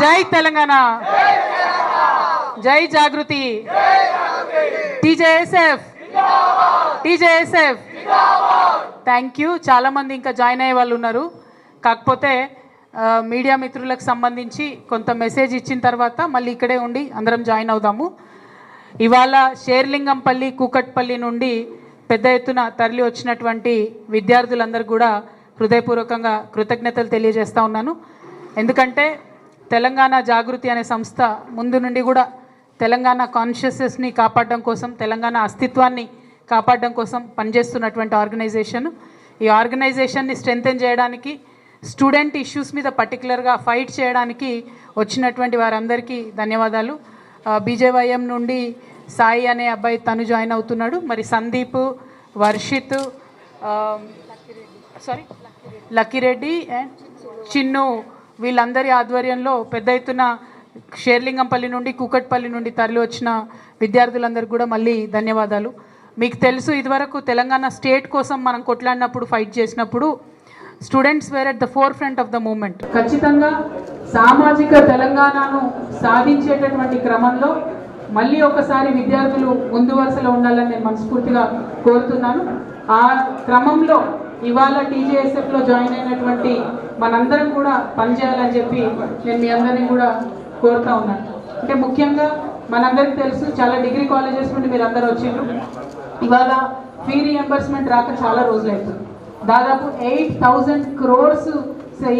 జై తెలంగాణ. జై జాగృతి. టీజేఎస్ఎఫ్ టీజేఎస్ఎఫ్ thank you చాలామంది ఇంకా జాయిన్ అయ్యే వాళ్ళు ఉన్నారు. కాకపోతే మీడియా మిత్రులకు సంబంధించి కొంత మెసేజ్ ఇచ్చిన తర్వాత మళ్ళీ ఇక్కడే ఉండి అందరం జాయిన్ అవుదాము. ఇవాళ షేర్లింగంపల్లి కూకట్పల్లి నుండి పెద్ద ఎత్తున తరలి వచ్చినటువంటి విద్యార్థులందరూ కూడా హృదయపూర్వకంగా కృతజ్ఞతలు తెలియజేస్తా ఉన్నాను. ఎందుకంటే తెలంగాణ జాగృతి అనే సంస్థ ముందు నుండి కూడా తెలంగాణ కాన్షియస్నెస్ని కాపాడడం కోసం తెలంగాణ అస్తిత్వాన్ని కాపాడడం కోసం పనిచేస్తున్నటువంటి ఆర్గనైజేషన్. ఈ ఆర్గనైజేషన్ని స్ట్రెంగ్తెన్ చేయడానికి స్టూడెంట్ ఇష్యూస్ మీద పర్టికులర్గా ఫైట్ చేయడానికి వచ్చినటువంటి వారందరికీ ధన్యవాదాలు. బీజేవైఎం నుండి సాయి అనే అబ్బాయి తను జాయిన్ అవుతున్నాడు. మరి సందీప్ వర్షిత్ సారీ లక్కిరెడ్డి అండ్ చిన్ను. వీళ్ళందరి ఆధ్వర్యంలో పెద్ద ఎత్తున షేర్లింగంపల్లి నుండి కూకట్పల్లి నుండి తరలి వచ్చిన విద్యార్థులందరికీ కూడా మళ్ళీ ధన్యవాదాలు. మీకు తెలుసు ఇదివరకు తెలంగాణ స్టేట్ కోసం మనం కొట్లాడినప్పుడు ఫైట్ చేసినప్పుడు students were at the forefront of the movement. ఖచ్చితంగా సామాజిక తెలంగాణను సాధించేటటువంటి క్రమంలో మళ్ళీ ఒకసారి విద్యార్థులు ముందు వరుసలో ఉండాలని నేను మనస్ఫూర్తిగా కోరుతున్నాను. ఆ క్రమంలో ఇవాళ టీజేఎస్ఎఫ్లో జాయిన్ అయినటువంటి మనందరం కూడా పనిచేయాలని చెప్పి నేను మీ అందరినీ కూడా కోరుతా ఉన్నాను అంటే ముఖ్యంగా మనందరికి తెలుసు చాలా డిగ్రీ కాలేజెస్ నుండి మీరు అందరూ వచ్చిండ్రు. ఇవాళ ఫీ రియంబర్స్మెంట్ రాక చాలా రోజులు అవుతుంది దాదాపు ఎయిట్ థౌజండ్ క్రోర్స్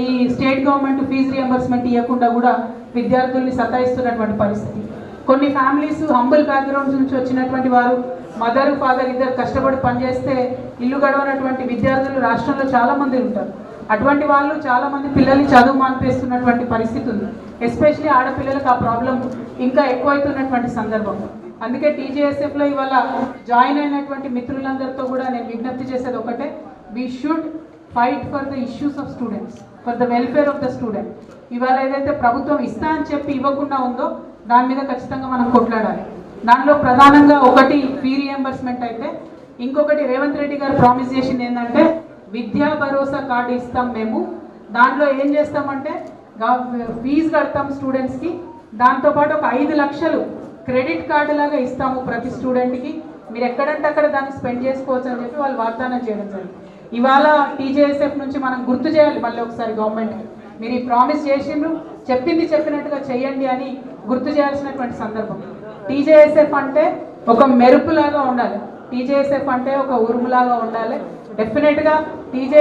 ఈ స్టేట్ గవర్నమెంట్ ఫీజు రియంబర్స్మెంట్ ఇవ్వకుండా కూడా విద్యార్థుల్ని సతాయిస్తున్నటువంటి పరిస్థితి. కొన్ని ఫ్యామిలీస్ హంబుల్ బ్యాక్గ్రౌండ్స్ నుంచి వచ్చినటువంటి వారు మదర్ ఫాదర్ ఇద్దరు కష్టపడి పనిచేస్తే ఇల్లు గడవనటువంటి విద్యార్థులు రాష్ట్రంలో చాలా మంది ఉంటారు. అటువంటి వాళ్ళు చాలా మంది పిల్లల్ని చదువు మానిపేస్తున్నటువంటి పరిస్థితి ఉంది. ఎస్పెషలీ ఆడపిల్లలకు ఆ ప్రాబ్లం ఇంకా ఎక్కువైతున్నటువంటి సందర్భం. అందుకే టీజేఎస్ఎఫ్లో ఇవాళ జాయిన్ అయినటువంటి మిత్రులందరితో కూడా నేను విజ్ఞప్తి చేసేది ఒకటే. We should fight for the issues of students for the welfare of the student ఇవాళ ఏదైతే ప్రభుత్వం ఇస్తా అని చెప్పి ఇవ్వకుండా ఉందో దాని మీద ఖచ్చితంగా మనం కొట్లాడాలి. దానిలో ప్రధానంగా ఒకటి ఫీ రియంబర్స్మెంట్ అయితే ఇంకొకటి రేవంత్ రెడ్డి గారు ప్రామిస్ చేసింది ఏంటంటే విద్యా భరోసా కార్డు ఇస్తాం మేము. దాంట్లో ఏం చేస్తామంటే ఫీజు కడతాం స్టూడెంట్స్కి. దాంతోపాటు ఒక ఐదు లక్షలు క్రెడిట్ కార్డు లాగా ఇస్తాము ప్రతి స్టూడెంట్కి. మీరు ఎక్కడంటే అక్కడ దాన్ని స్పెండ్ చేసుకోవచ్చు అని చెప్పి వాళ్ళు వాగ్దానం చేయడం జరిగింది. ఇవాళ టీజేఎస్ఎఫ్ నుంచి మనం గుర్తు చేయాలి మళ్ళీ ఒకసారి గవర్నమెంట్కి మీరు ఈ ప్రామిస్ చేసిండ్రు చెప్పింది చెప్పినట్టుగా చేయండి అని గుర్తు చేయాల్సినటువంటి సందర్భం. టీజేఎస్ఎఫ్ అంటే ఒక మెరుపులాగా ఉండాలి. టీజేఎస్ఎఫ్ అంటే ఒక ఉరుములాగా ఉండాలి. డెఫినెట్గా టీజే